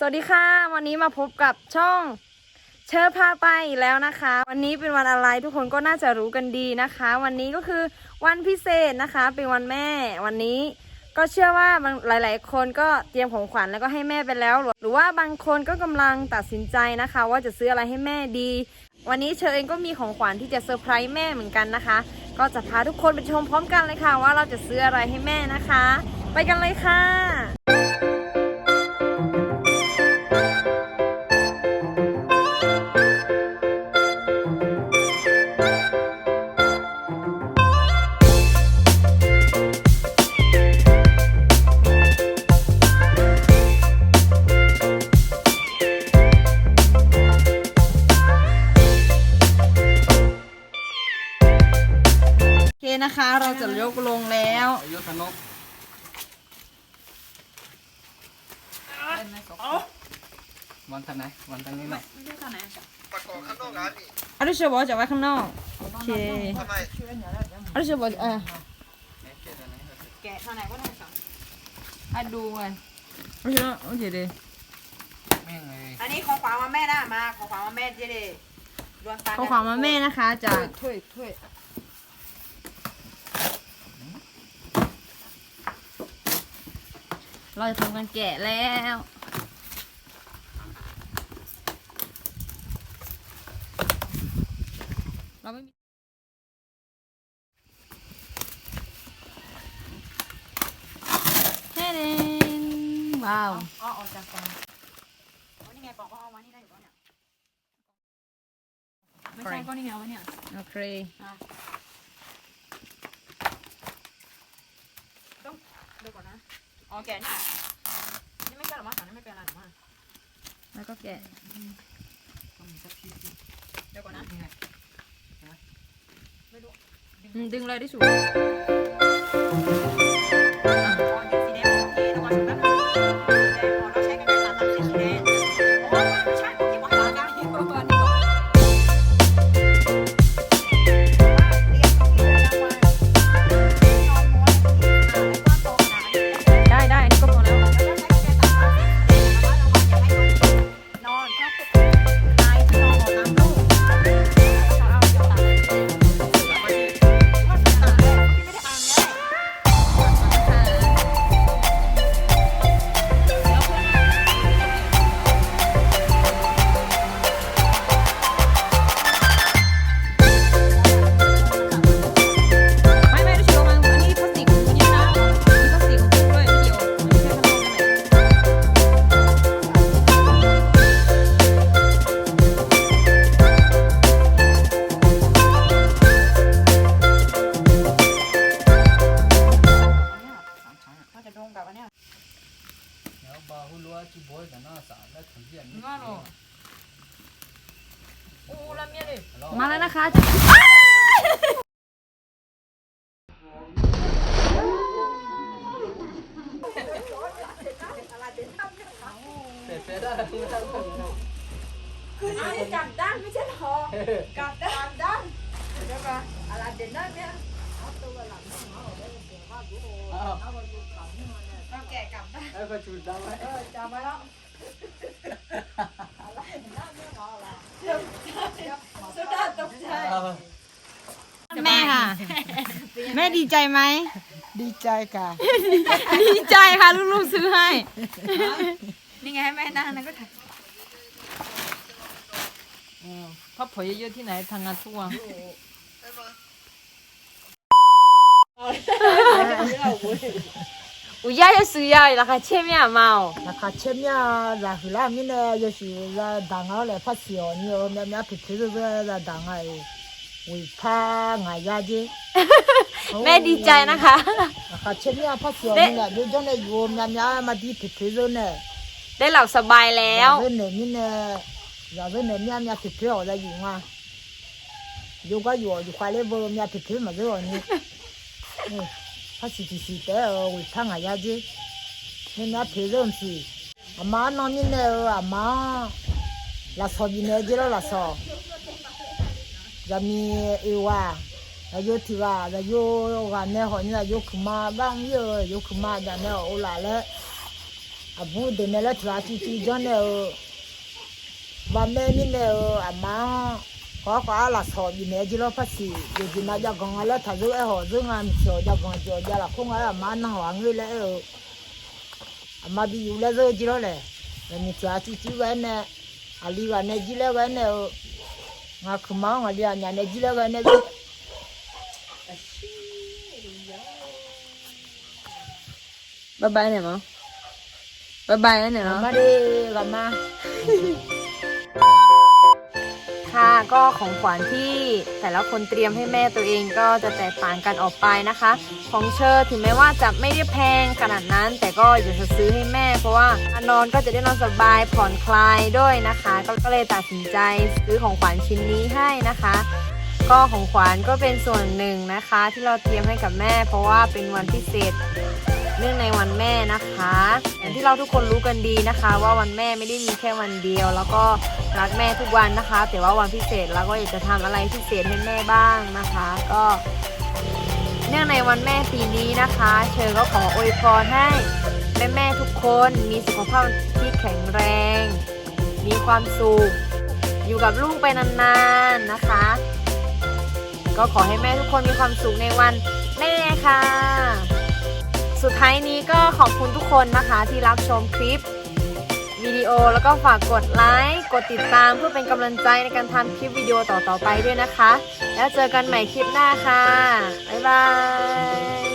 สวัสดีค่ะ วันนี้มาพบกับช่องเชิญพาไปแล้วนะคะ วันนี้เป็นวันอะไรทุกคนก็น่าจะรู้กันดีนะคะ วันนี้ก็คือวันพิเศษนะคะ เป็นวันแม่ วันนี้ก็เชื่อว่าบางหลาย ๆ คนก็เตรียมของขวัญแล้วก็ให้แม่ไปแล้ว หรือว่าบางคนก็กำลังตัดสินใจนะคะ ว่าจะซื้ออะไรให้แม่ดี วันนี้เชอเองก็มีของขวัญที่จะเซอร์ไพรส์แม่เหมือนกันนะคะ ก็จะพาทุกคนไปชมพร้อมกันเลยค่ะ ว่าเราจะซื้ออะไรให้แม่นะคะ ไปกันเลยค่ะ นะคะ เราจะยกลงแล้วยศนกวันทางไหนวันทางนี้หน่อยอารุชบอกจะไว้ข้างนอกโอเคทำไมอารุชบอกเออเจ็ดอันไหนแกะเท่าไหนก็ได้สองให้ดูไงอารุชบอกโอเคดีแม่งเลยอันนี้ของขวัญมาแม่นะมาของขวัญมาแม่เจ๊เดรวมตังค์ขอความมาแม่นะคะจากถ้วยถ้วย เราจะทำการแกะแล้วเราไม่มีเฮ้เดนว้าวอ๋อออกจากกล่องโอ้นี่ไงกล่องก็เอามานี่ได้อยู่ปะเนี่ยไม่ใช่ก็นี่ไงเอาไว้เนี่ยโอเคต้องเดี๋ยวก่อนนะ อ๋อแกะนี่นี่ไม่ใช่หรอมั้งอันนี้ไม่เป็นอะไรหรอมั้งแล้วก็แกะเดี๋ยวก่อนนะไม่รู้อืมดึงเลยที่สุด มันจะตรงกับอันเนี้ยเดี๋ยวบาหุลัวจีบอยกันน่าสารและถึงที่อันนี้ง่ายหรอโอ้ละเมียดิมาแล้วนะคะเสร็จเสร็จได้กลับด้านไม่ใช่หรอกลับด้านด้านเดี๋ยวก่อนอะไรเด่นด้านเนี้ยอ้าว เราแกะกลับด้านไอ้ประจุดำไว้เออจำไว้แล้วสุดาตกใจแม่ค่ะ แม่ดีใจไหม ดีใจค่ะ ดีใจค่ะลูกๆซื้อให้ นี่ไงให้แม่นั่งนั่นก็ถ่ายพับผอยเยอะๆที่ไหนทางงานทุ อุยายสุซื้อยายราคาเชี่ยมยาเมาราคาเชี่ยมยาราคาล่ามีเนี่ยยัง是ราดังเอาเลยพัดเสีเนี่ยเนี่ยเนี่ยผิดผิดด้วราดังไอ้วิพางไอ้ยาจีแม่ดีใจนะคะราคาเชี่ยาพัเสียเนี่ยดูจนเนี่ยโยมเนี่ยเนี่ยมาดีผิดผิดด้วยเนี่ยได้หลับสบายแล้วเรื่อเนี่ยนี่เนี่ยเราเอเนี่ยเนี่ยเนี่ยผิดผิดอะไรอยู่มาอยู่ก็อยู่อยู่ควายเล่บอมเนี่ยผิดผิดมาด้วยนี่ 하시 지시대요 우리 탕아야지 내가 필요 없이 엄마 너니네요 엄마 라서 니네지로 라서 잠이 이와 라요 티와 라요가 내 혼이나 요 그마랑 요요 그마다 내 올라래 아부 데멜라 트라티 티전에요 밤에 니네요 엄마 khó quá là sợ gì mẹ chỉ lo phát xì vì chỉ mà cho con là thật sự họ giữ ngang sợ cho con sợ cho là không ai mà nó hoàng người lẽ rồi, mà bị yêu là rồi chỉ lo này, là mình cho chú chú vậy nè à đi vào này chỉ là vậy nè ngà không mau ngà đi vào nhà nè chỉ là vậy nè bye bye nè mà bye bye nè mà bye bye nè mà ค่ะก็ของขวัญที่แต่ละคนเตรียมให้แม่ตัวเองก็จะแตกต่างกันออกไปนะคะ ของเชอร์ถึงแม้ว่าจะไม่ได้แพงขนาดนั้น แต่ก็อยากจะซื้อให้แม่ เพราะว่านอนก็จะได้นอนสบายผ่อนคลายด้วยนะคะ ก็ก็เลยตัดสินใจซื้อของขวัญชิ้นนี้ให้นะคะ ก็ของขวัญก็เป็นส่วนหนึ่งนะคะ ที่เราเตรียมให้กับแม่ เพราะว่าเป็นวันพิเศษ เนื่องในวันแม่นะคะอย่างที่เราทุกคนรู้กันดีนะคะ ว่าวันแม่ไม่ได้มีแค่วันเดียว แล้วก็รักแม่ทุกวันนะคะ แต่ว่าวันพิเศษเราก็อยากจะทำอะไรพิเศษให้แม่บ้างนะคะ ก็เนื่องในวันแม่ปีนี้นะคะ เชิญก็ขออวยพรให้แม่แม่ทุกคนมีสุขภาพที่แข็งแรง มีความสุข อยู่กับลูกไปนานๆนะคะ ก็ขอให้แม่ทุกคนมีความสุขในวันแม่ค่ะ สุดท้ายนี้ก็ขอบคุณทุกคนนะคะที่รับชมคลิปวิดีโอแล้วก็ฝากกดไลค์กดติดตามเพื่อเป็นกำลังใจในการทำคลิปวิดีโอต่อๆไปด้วยนะคะ แล้วเจอกันใหม่คลิปหน้าค่ะ บ๊ายบาย